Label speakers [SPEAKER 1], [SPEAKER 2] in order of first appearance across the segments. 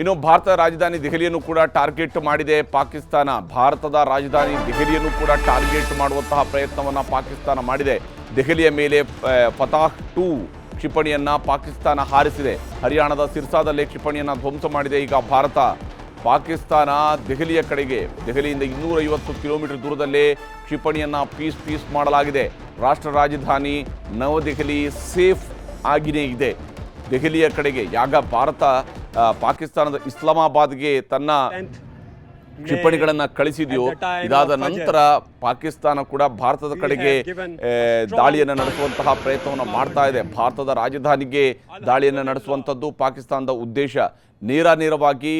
[SPEAKER 1] ಇನ್ನು ಭಾರತ ರಾಜಧಾನಿ ದೆಹಲಿಯನ್ನು ಕೂಡ ಟಾರ್ಗೆಟ್ ಮಾಡಿದೆ ಪಾಕಿಸ್ತಾನ. ಭಾರತದ ರಾಜಧಾನಿ ದೆಹಲಿಯನ್ನು ಕೂಡ ಟಾರ್ಗೆಟ್ ಮಾಡುವಂತಹ ಪ್ರಯತ್ನವನ್ನು ಪಾಕಿಸ್ತಾನ ಮಾಡಿದೆ. ದೆಹಲಿಯ ಮೇಲೆ ಫತಾಹ್ ಟೂ ಕ್ಷಿಪಣಿಯನ್ನು ಪಾಕಿಸ್ತಾನ ಹಾರಿಸಿದೆ. ಹರಿಯಾಣದ ಸಿರ್ಸಾದಲ್ಲೇ ಕ್ಷಿಪಣಿಯನ್ನು ಧ್ವಂಸ ಮಾಡಿದೆ ಈಗ ಭಾರತ. ಪಾಕಿಸ್ತಾನ ದೆಹಲಿಯ ಕಡೆಗೆ, ದೆಹಲಿಯಿಂದ ಇನ್ನೂರೈವತ್ತು ಕಿಲೋಮೀಟರ್ ದೂರದಲ್ಲೇ ಕ್ಷಿಪಣಿಯನ್ನು ಪೀಸ್ ಪೀಸ್ ಮಾಡಲಾಗಿದೆ. ರಾಷ್ಟ್ರ ರಾಜಧಾನಿ ನವದೆಹಲಿ ಸೇಫ್ ಆಗಿಯೇ ಇದೆ. ದೆಹಲಿಯ ಕಡೆಗೆ ಯಾಗ ಭಾರತ ಪಾಕಿಸ್ತಾನದ ಇಸ್ಲಾಮಾಬಾದ್ಗೆ ತನ್ನ ಕ್ಷಿಪಣಿಗಳನ್ನ ಕಳಿಸಿದೆಯೋ, ಇದಾದ ನಂತರ ಪಾಕಿಸ್ತಾನ ಕೂಡ ಭಾರತದ ಕಡೆಗೆ ದಾಳಿಯನ್ನು ನಡೆಸುವಂತಹ ಪ್ರಯತ್ನವನ್ನು ಮಾಡ್ತಾ ಇದೆ. ಭಾರತದ ರಾಜಧಾನಿಗೆ ದಾಳಿಯನ್ನು ನಡೆಸುವಂಥದ್ದು ಪಾಕಿಸ್ತಾನದ ಉದ್ದೇಶ. ನೇರ ನೇರವಾಗಿ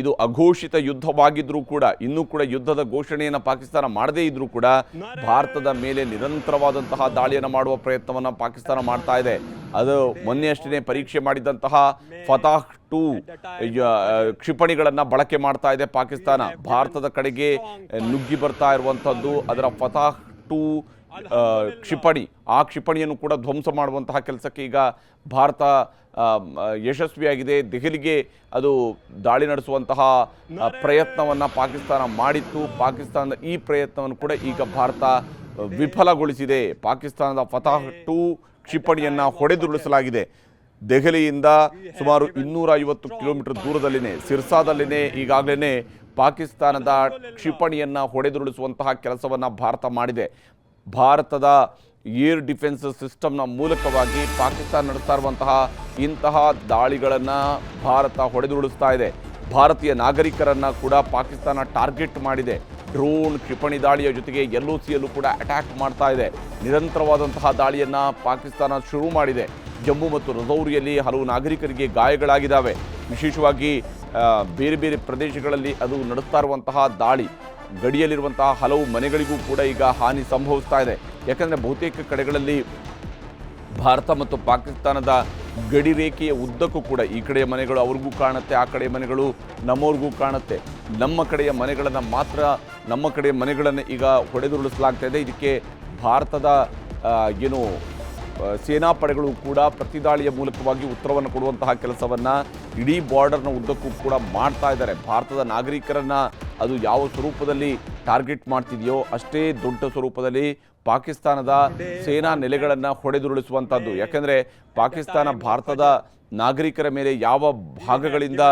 [SPEAKER 1] ಇದು ಅಘೋಷಿತ ಯುದ್ಧವಾಗಿದ್ರೂ ಕೂಡ, ಇನ್ನೂ ಕೂಡ ಯುದ್ಧದ ಘೋಷಣೆಯನ್ನು ಪಾಕಿಸ್ತಾನ ಮಾಡದೇ ಇದ್ರೂ ಕೂಡ, ಭಾರತದ ಮೇಲೆ ನಿರಂತರವಾದಂತಹ ದಾಳಿಯನ್ನು ಮಾಡುವ ಪ್ರಯತ್ನವನ್ನು ಪಾಕಿಸ್ತಾನ ಮಾಡ್ತಾ ಇದೆ. ಅದು ಮೊನ್ನೆಯಷ್ಟೇ ಪರೀಕ್ಷೆ ಮಾಡಿದಂತಹ ಫತಾಹ್ ಟು ಕ್ಷಿಪಣಿಗಳನ್ನು ಬಳಕೆ ಮಾಡ್ತಾ ಇದೆ ಪಾಕಿಸ್ತಾನ. ಭಾರತದ ಕಡೆಗೆ ನುಗ್ಗಿ ಬರ್ತಾ ಇರುವಂಥದ್ದು ಅದರ ಫತಾಹ್ ಟೂ ಕ್ಷಿಪಣಿ. ಆ ಕ್ಷಿಪಣಿಯನ್ನು ಕೂಡ ಧ್ವಂಸ ಮಾಡುವಂತಹ ಕೆಲಸಕ್ಕೆ ಈಗ ಭಾರತ ಯಶಸ್ವಿಯಾಗಿದೆ. ದೆಹಲಿಗೆ ಅದು ದಾಳಿ ನಡೆಸುವಂತಹ ಪ್ರಯತ್ನವನ್ನು ಪಾಕಿಸ್ತಾನ ಮಾಡಿತ್ತು. ಪಾಕಿಸ್ತಾನದ ಈ ಪ್ರಯತ್ನವನ್ನು ಕೂಡ ಈಗ ಭಾರತ ವಿಫಲಗೊಳಿಸಿದೆ. ಪಾಕಿಸ್ತಾನದ ಫತಾಹ್ ಟು ಕ್ಷಿಪಣಿಯನ್ನ ಹೊಡೆದುರುಳಿಸಲಾಗಿದೆ. ದೆಹಲಿಯಿಂದ ಸುಮಾರು ಇನ್ನೂರ ಐವತ್ತು ಕಿಲೋಮೀಟರ್ ದೂರದಲ್ಲಿನೇ, ಸಿರ್ಸಾದಲ್ಲಿನೇ ಈಗಾಗಲೇ ಪಾಕಿಸ್ತಾನದ ಕ್ಷಿಪಣಿಯನ್ನು ಹೊಡೆದುರುಳಿಸುವಂತಹ ಕೆಲಸವನ್ನ ಭಾರತ ಮಾಡಿದೆ. ಭಾರತದ ಏರ್ ಡಿಫೆನ್ಸ್ ಸಿಸ್ಟಮ್ನ ಮೂಲಕವಾಗಿ ಪಾಕಿಸ್ತಾನ ನಡೆಸ್ತಾ ಇರುವಂತಹ ಇಂತಹ ದಾಳಿಗಳನ್ನು ಭಾರತ ಹೊಡೆದುರುಳಿಸ್ತಾ ಇದೆ. ಭಾರತೀಯ ನಾಗರಿಕರನ್ನ ಕೂಡ ಪಾಕಿಸ್ತಾನ ಟಾರ್ಗೆಟ್ ಮಾಡಿದೆ. ಡ್ರೋನ್ ಕ್ಷಿಪಣಿ ದಾಳಿಯ ಜೊತೆಗೆ ಎಲ್ ಒ ಸಿಯಲ್ಲೂ ಕೂಡ ಅಟ್ಯಾಕ್ ಮಾಡ್ತಾ ಇದೆ. ನಿರಂತರವಾದಂತಹ ದಾಳಿಯನ್ನು ಪಾಕಿಸ್ತಾನ ಶುರು ಮಾಡಿದೆ. ಜಮ್ಮು ಮತ್ತು ರಜೌರಿಯಲ್ಲಿ ಹಲವು ನಾಗರಿಕರಿಗೆ ಗಾಯಗಳಾಗಿದ್ದಾವೆ. ವಿಶೇಷವಾಗಿ ಬೇರೆ ಬೇರೆ ಪ್ರದೇಶಗಳಲ್ಲಿ ಅದು ನಡೆಸ್ತಾ ಇರುವಂತಹ ದಾಳಿ. ಗಡಿಯಲ್ಲಿರುವಂತಹ ಹಲವು ಮನೆಗಳಿಗೂ ಕೂಡ ಈಗ ಹಾನಿ ಸಂಭವಿಸ್ತಾ ಇದೆ. ಯಾಕಂದರೆ ಬಹುತೇಕ ಕಡೆಗಳಲ್ಲಿ ಭಾರತ ಮತ್ತು ಪಾಕಿಸ್ತಾನದ ಗಡಿ ರೇಖೆಯ ಉದ್ದಕ್ಕೂ ಕೂಡ ಈ ಕಡೆಯ ಮನೆಗಳು ಅವ್ರಿಗೂ ಕಾಣುತ್ತೆ, ಆ ಕಡೆಯ ಮನೆಗಳು ನಮ್ಮವ್ರಿಗೂ ಕಾಣುತ್ತೆ. ನಮ್ಮ ಕಡೆಯ ಮನೆಗಳನ್ನು ಮಾತ್ರ ನಮ್ಮ ಕಡೆ ಮನೆಗಳನ್ನು ಈಗ ಹೊಡೆದುರುಳಿಸಲಾಗ್ತಾ ಇದೆ ಇದಕ್ಕೆ ಭಾರತದ ಏನು ಸೇನಾಪಡೆಗಳು ಸೇನಾ ಪಡೆಗಳು ಕೂಡ ಪ್ರತಿದಾಳಿಯ ಮೂಲಕವಾಗಿ ಉತ್ತರವನ್ನು ಕೊಡುವಂತಹ ಕೆಲಸವನ್ನು ಇಡೀ ಬಾರ್ಡರ್ನ ಉದ್ದಕ್ಕೂ ಕೂಡ ಮಾಡ್ತಾ ಇದ್ದಾರೆ. ಭಾರತದ ನಾಗರಿಕರನ್ನ ಅದು ಯಾವ ಸ್ವರೂಪದಲ್ಲಿ ಟಾರ್ಗೆಟ್ ಮಾಡ್ತಿದೆಯೋ ಅಷ್ಟೇ ದೊಡ್ಡ ಸ್ವರೂಪದಲ್ಲಿ ಪಾಕಿಸ್ತಾನದ ಸೇನಾ ನೆಲೆಗಳನ್ನು ಹೊಡೆದುರುಳಿಸುವಂಥದ್ದು. ಯಾಕೆಂದರೆ ಪಾಕಿಸ್ತಾನ ಭಾರತದ ನಾಗರಿಕರ ಮೇಲೆ ಯಾವ ಭಾಗಗಳಿಂದ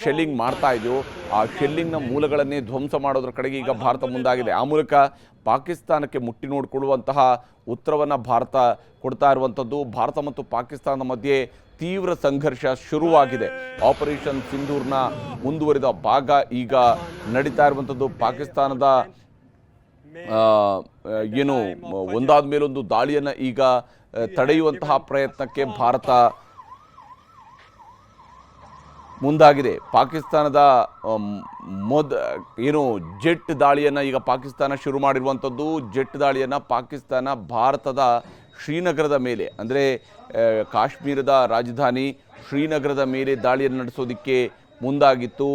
[SPEAKER 1] ಶೆಲ್ಲಿಂಗ್ ಮಾಡ್ತಾ ಇದೆಯೋ ಆ ಶೆಲ್ಲಿಂಗ್ನ ಮೂಲಗಳನ್ನೇ ಧ್ವಂಸ ಮಾಡೋದ್ರ ಕಡೆಗೆ ಈಗ ಭಾರತ ಮುಂದಾಗಿದೆ. ಆ ಮೂಲಕ ಪಾಕಿಸ್ತಾನಕ್ಕೆ ಮುಟ್ಟಿ ನೋಡಿಕೊಳ್ಳುವಂತಹ ಉತ್ತರವನ್ನು ಭಾರತ ಕೊಡ್ತಾ ಇರುವಂಥದ್ದು. ಭಾರತ ಮತ್ತು ಪಾಕಿಸ್ತಾನದ ಮಧ್ಯೆ ತೀವ್ರ ಸಂಘರ್ಷ ಶುರುವಾಗಿದೆ. ಆಪರೇಷನ್ ಸಿಂಧೂರ್ನ ಮುಂದುವರಿದ ಭಾಗ ಈಗ ನಡೀತಾ ಇರುವಂಥದ್ದು ಪಾಕಿಸ್ತಾನದ ಏನು, ಒಂದಾದ ಮೇಲೊಂದು ದಾಳಿಯನ್ನು ಈಗ ತಡೆಯುವಂತಹ ಪ್ರಯತ್ನಕ್ಕೆ ಭಾರತ ಮುಂದಾಗಿದೆ. ಪಾಕಿಸ್ತಾನದ ಮೊದ, ಏನು, ಜೆಟ್ ದಾಳಿಯನ್ನು ಈಗ ಪಾಕಿಸ್ತಾನ ಶುರು ಮಾಡಿರುವಂಥದ್ದು. ಜೆಟ್ ದಾಳಿಯನ್ನು ಪಾಕಿಸ್ತಾನ, ಭಾರತದ ಶ್ರೀನಗರದ ಮೇಲೆ ಅಂದರೆ ಕಾಶ್ಮೀರದ ರಾಜಧಾನಿ ಶ್ರೀನಗರದ ಮೇಲೆ ದಾಳಿಯನ್ನು ನಡೆಸೋದಕ್ಕೆ ಮುಂದಾಗಿತ್ತು.